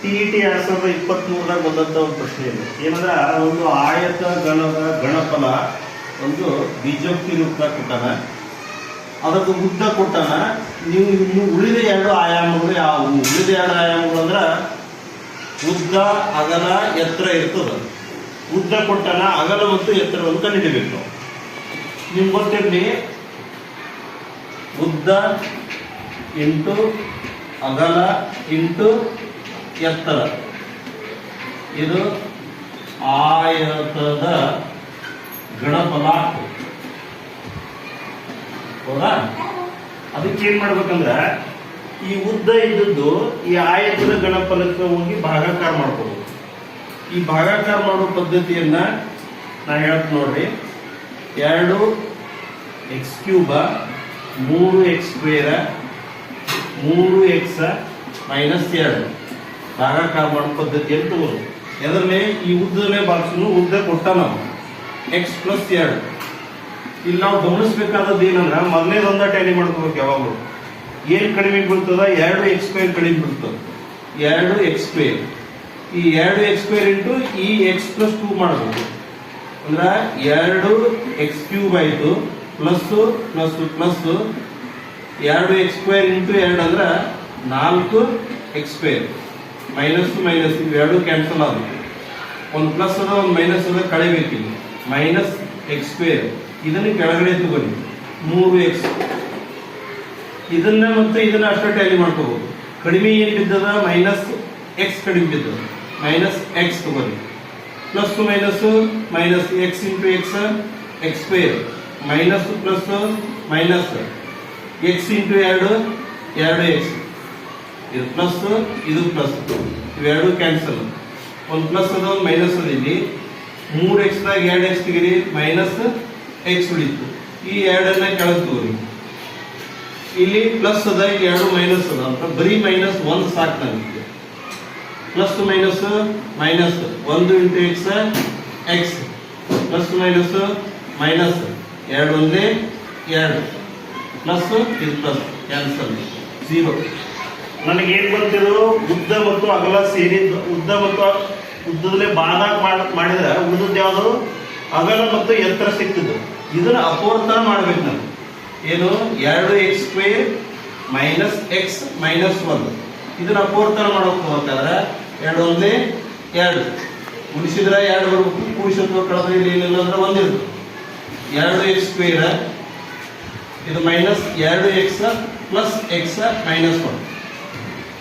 T E T ಎರಡ್ ಸಾವಿರದ ಇಪ್ಪತ್ತ್ ಮೂರದಾಗ ಬಂದಂತ ಒಂದು ಪ್ರಶ್ನೆ ಇದೆ. ಏನಂದ್ರ ಒಂದು ಆಯತ ಗಣದ ಗಣಫಲ ಒಂದು ಬೀಜೋಕ್ತಿ ರೂಪ ಕೊಟ್ಟಾನ, ಅದಕ್ಕೆ ಉದ್ದ ಕೊಟ್ಟಾನ, ನೀವು ಇನ್ನು ಉಳಿದ ಎರಡು ಆಯಾಮಗಳು ಯಾವುವು ಉಳಿದ ಎರಡು ಆಯಾಮಗಳು ಅಂದ್ರ ಉದ್ದ, ಅಗಲ, ಎತ್ತರ ಇರ್ತದ. ಉದ್ದ ಕೊಟ್ಟಾನ, ಅಗಲ ಮತ್ತು ಎತ್ತರವನ್ನು ಕಂಡುಹಿಡಿಬೇಕು. ನಾವು ನಿಮ್ಗೆ ಗೊತ್ತಿರಲಿ, ಉದ್ದ ಇಂಟು ಅಗಲ ಇಂಟು ಎತ್ತರ ಇದು ಆಯತದ ಗಣಪದಾರ್ಥ ಹೌದಾ? ಅದಕ್ಕೆ ಏನ್ ಮಾಡ್ಬೇಕಂದ್ರ, ಈ ಉದ್ದ ಇದ್ದದ್ದು ಈ ಆಯತದ ಗಣಫಲಕ್ಕೆ ಹೋಗಿ ಭಾಗಾಕಾರ ಮಾಡ್ಕೋಬೇಕು. ಈ ಭಾಗಾಕಾರ ಮಾಡೋ ಪದ್ಧತಿಯನ್ನ ನಾ ಹೇಳ್ತೀನಿ ನೋಡ್ರಿ. ಎರಡು ಎಕ್ಸ್ ಕ್ಯೂಬ ಮೂರು ಎಕ್ಸ್ ಸ್ಕ್ವೇರ ಮೂರು ಎಕ್ಸ್ ಮೈನಸ್ ಎರಡು. ಭಾಗಾಕಾರ ಮಾಡೋ ಪದ್ಧತಿ ಅಂತ ತಗೋದು ಈ ಉದ್ದನೇ ಬಾಕ್ಸನ್ನು ಉದ್ದ ಕೊಟ್ಟ ನಾವು. ಎಕ್ಸ್ ಪ್ಲಸ್ ಎರಡು. ಇಲ್ಲಿ ನಾವು ಗಮನಿಸ್ಬೇಕಾದದ್ದು ಏನಂದ್ರ ಮೊದಲನೇದೊಂದ ಟ್ಯಾಲಿ ಮಾಡ್ಕೋಬೇಕು ಯಾವಾಗಲೂ. ಏನು ಕಡಿಮೆ ಬೀಳ್ತದ? ಎರಡು ಎಕ್ಸ್ ಸ್ಕ್ವೇರ್ ಕಡಿಮೆ ಬೀಳ್ತದ. ಎರಡು ಎಕ್ಸ್ ಸ್ಕ್ವೇರ್ ಈ ಎರಡು ಎಕ್ಸ್ ಸ್ಕ್ವೇರ್ ಇಂಟು ಈ ಎಕ್ಸ್ ಪ್ಲಸ್ ಟೂ ಮಾಡಬೇಕು ಅಂದ್ರೆ ಎರಡು ಎಕ್ಸ್ ಕ್ಯೂಬ್ ಆಯ್ತು ಪ್ಲಸ್ ಪ್ಲಸ್ ಪ್ಲಸ್ ಎರಡು ಎಕ್ಸ್ ಸ್ಕ್ವೇರ್ ಇಂಟು ಎರಡು ಅಂದ್ರೆ ನಾಲ್ಕು ಎಕ್ಸ್ ಸ್ಕ್ವೇರ್ ಮೈನಸ್ ಮೈನಸ್ ಇವೆರಡು ಕ್ಯಾನ್ಸಲ್ ಆಗುತ್ತೆ. ಒಂದು ಪ್ಲಸ್ ಅದ, ಒಂದು ಮೈನಸ್ ಅದ ಕಳೆಬೇಕಿಲ್ಲ ಮೈನಸ್ ಎಕ್ಸ್ ಸ್ಕ್ವೇರ್. ಇದನ್ನ ಕೆಳಗಡೆ ತಗೊಳ್ಳಿ. ಮೂರು ಎಕ್ಸ್. ಇದನ್ನ ಮತ್ತು ಇದನ್ನ ಅಷ್ಟೇ ಟ್ಯಾಲಿ ಮಾಡ್ಕೋಬಹುದು ಕಡಿಮೆ ಏನ್ ಬಿದ್ದದ? ಮೈನಸ್ ಎಕ್ಸ್ ಕಡಿಮೆ ಬಿದ್ದದ. ಮೈನಸ್ ಎಕ್ಸ್ ತಗೊಳ್ಳಿ. Plus minus minus x into x x square. Minus plus minus x into ಎರಡು ಎರಡು ಎಕ್ಸ್. ಇದು ಪ್ಲಸ್ ಇದು ಪ್ಲಸ್ ಇವೆರಡು ಕ್ಯಾನ್ಸಲ್ ಒಂದು ಪ್ಲಸ್ ಅದ, ಒಂದು ಮೈನಸ್ ಅದ ಇಲ್ಲಿ. ಮೂರು ಎಕ್ಸ್ ದಾಗ ಎರಡು ಎಕ್ಸ್ ತೆಗೀರಿ ಮೈನಸ್ ಎಕ್ಸ್ ಉಳಿತು. ಈ ಎರಡನ್ನ ಕೆಳಗೆ ತಗೋರಿ ಇಲ್ಲಿ ಪ್ಲಸ್ ಅದ ಇಲ್ಲಿ ಎರಡು ಮೈನಸ್ ಅದ ಅಂತ ಬರೀ ಮೈನಸ್ ಒಂದು ಸಾಕು ಪ್ಲಸ್ ಮೈನಸ್ ಮೈನಸ್ ಒಂದು into x x plus minus minus ಎರಡು ಒಂದೇ, ಎರಡು. ಪ್ಲಸ್ ಇದು ಪ್ಲಸ್ ಕ್ಯಾನ್ಸಲ್ ಝೀರೋ ನನಗೆ ಏನ್ ಬಂತಿರೋ ಉದ್ದ ಮತ್ತು ಅಗಲ ಸೇರಿ ಉದ್ದ ಮತ್ತು ಉದ್ದದಲ್ಲೇ ಬಾದಾಗ ಮಾಡಿದ್ರೆ ಉಳಿದದ್ದು ಯಾವುದು? ಅಗಲ ಮತ್ತು ಎತ್ತರ ಸಿಕ್ತದೆ ಇದನ್ನ ಅಪೋರ್ತರ ಮಾಡ್ಬೇಕು ನಾನು ಏನು? ಎರಡು x square minus x minus one ಇದನ್ನ ಅಪೋರ್ತರ ಮಾಡೋಕೆ ಅಂತಂದ್ರೆ ಎರಡು ಒಂದೇ ಎರಡು. ಉಳಿಸಿದ್ರೆ ಎರಡು ಬರ್ಬೇಕು ಕೂಡಿಸಿದ್ರು ಕಳೆದ್ರೆ ಇಲ್ಲಿ ಏನಿಲ್ಲ ಅಂದ್ರೆ ಒಂದಿರುತ್ತೆ ಎರಡು ಎಕ್ಸ್ ಸ್ಕ್ವೇರ್ ಇದು ಮೈನಸ್ ಎರಡು x plus x minus one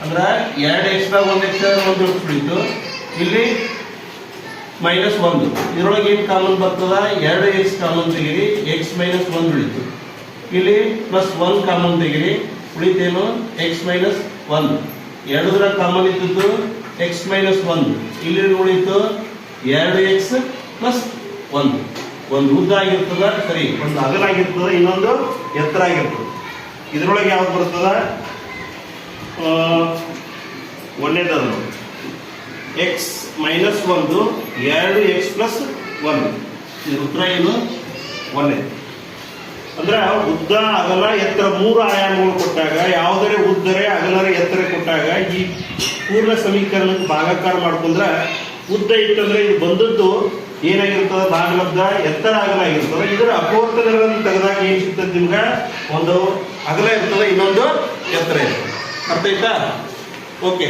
ಅಂದ್ರೆ ಎರಡು ಎಕ್ಸ್ ಒಂದು ಎಕ್ಸ್ ಒಂದು ಉಳಿತು ಇಲ್ಲಿ ಮೈನಸ್ ಒಂದು. ಇದರೊಳಗೆ ಏನು ಕಾಮನ್ ಬರ್ತದ? ಎರಡು ಎಕ್ಸ್ ಕಾಮನ್ ತೆಗಿರಿ ಎಕ್ಸ್ ಮೈನಸ್ ಒಂದು ಉಳಿತು. ಇಲ್ಲಿ ಪ್ಲಸ್ ಒನ್ ಕಾಮನ್ ತೆಗಿರಿ, ಉಳಿತೇನು? ಎಕ್ಸ್ ಮೈನಸ್ ಒನ್ ಎರಡರ ಕಾಮನ್ ಇದ್ದದ್ದು ಎಕ್ಸ್ ಮೈನಸ್ ಒಂದು. ಇಲ್ಲಿ ಉಳಿತು ಎರಡು ಎಕ್ಸ್ ಪ್ಲಸ್ ಒಂದು. ಒಂದು ಉದ್ದ ಆಗಿರ್ತದ, ಸರಿ. ಒಂದು ಅಗಲ ಆಗಿರ್ತದ, ಇನ್ನೊಂದು ಎತ್ತರ ಆಗಿರ್ತದೆ. ಇದರೊಳಗೆ ಯಾವ್ದು ಬರ್ತದ? ಒಂದನೇದದು ಎಕ್ಸ್ ಮೈನಸ್ ಒಂದು ಎರಡು ಎಕ್ಸ್ ಪ್ಲಸ್ ಒನ್ ಇದು ಉತ್ತರ ಏನು? ಒಂದೇ. ಅಂದ್ರೆ ಉದ್ದ, ಅಗಲ, ಎತ್ತರ ಮೂರು ಆಯಾಮಗಳು ಕೊಟ್ಟಾಗ, ಯಾವುದರೆ ಉದ್ದರೆ, ಅಗಲರೆ, ಎತ್ತರ ಕೊಟ್ಟಾಗ ಈ ಪೂರ್ಣ ಸಮೀಕರಣಕ್ಕೆ ಭಾಗಾಕಾರ ಮಾಡ್ಕೊಂಡ್ರೆ ಉದ್ದ ಇತ್ತಂದ್ರೆ ಇದು ಬಂದದ್ದು ಏನಾಗಿರ್ತದ? ಭಾಗಲಬ್ಧ, ಎತ್ತರ ಅಗಲ ಆಗಿರ್ತದೆ. ಇದರ ಅಪವರ್ತನಗಳನ್ನು ತೆಗೆದಾಗ ಏನ್ ಸಿಗ್ತದೆ ನಿಮ್ಗೆ? ಒಂದು ಅಗಲ ಇರ್ತದೆ, ಇನ್ನೊಂದು ಎತ್ತರ ಇರ್ತದೆ. ಅರ್ಥ ಆಯ್ತಾ ಓಕೆ